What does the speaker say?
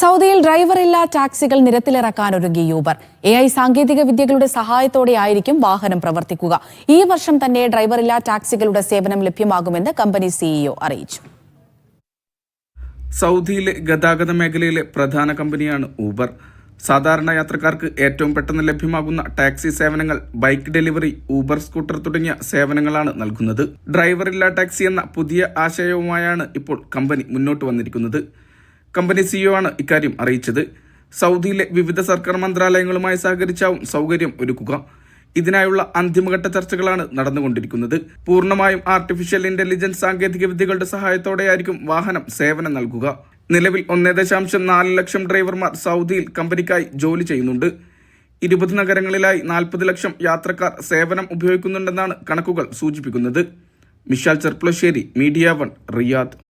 സൗദിയിൽ ഡ്രൈവറില്ലാ ടാക്സികൾ നിരത്തിലിറക്കാൻ ഒരുങ്ങി Uber. A I സാങ്കേതിക വിദ്യകളുടെ സഹായത്തോടെ ആയിരിക്കും വാഹനം പ്രവർത്തിക്കുക. ഈ വർഷം തന്നെ ഡ്രൈവറില്ലാ ടാക്സികളുടെ സേവനം ലഭ്യമാകുമെന്ന് കമ്പനി സിഇഒ അറിയിച്ചു. സൗദിയിലെ ഗതാഗത മേഖലയിലെ പ്രധാന കമ്പനിയാണ് ഊബർ. സാധാരണ യാത്രക്കാർക്ക് ഏറ്റവും പെട്ടെന്ന് ലഭ്യമാകുന്ന ടാക്സി സേവനങ്ങൾ ബൈക്ക് ഡെലിവറി ഊബർ സ്കൂട്ടർ തുടങ്ങിയ സേവനങ്ങളാണ് നൽകുന്നത്. ഡ്രൈവറില്ലാ ടാക്സി എന്ന പുതിയ ആശയവുമായാണ് ഇപ്പോൾ കമ്പനി മുന്നോട്ട് വന്നിരിക്കുന്നത്. കമ്പനി സിഇഒ ആണ് ഇക്കാര്യം അറിയിച്ചത്. സൗദിയിലെ വിവിധ സർക്കാർ മന്ത്രാലയങ്ങളുമായി സഹകരിച്ചാവും സൗകര്യം ഒരുക്കുക. ഇതിനായുള്ള അന്തിമഘട്ട ചർച്ചകളാണ് നടന്നുകൊണ്ടിരിക്കുന്നത്. പൂർണമായും ആർട്ടിഫിഷ്യൽ ഇന്റലിജൻസ് സാങ്കേതിക വിദ്യകളുടെ സഹായത്തോടെയായിരിക്കും വാഹനം സേവനം നൽകുക. നിലവിൽ ഒന്നേ ദശാംശം നാല് ലക്ഷം ഡ്രൈവർമാർ സൗദിയിൽ കമ്പനിക്കായി ജോലി ചെയ്യുന്നുണ്ട്. ഇരുപത് നഗരങ്ങളിലായി നാൽപ്പത് ലക്ഷം യാത്രക്കാർ സേവനം ഉപയോഗിക്കുന്നുണ്ടെന്നാണ് കണക്കുകൾ സൂചിപ്പിക്കുന്നത്. Mishal Cherpulassery media one Riyadh.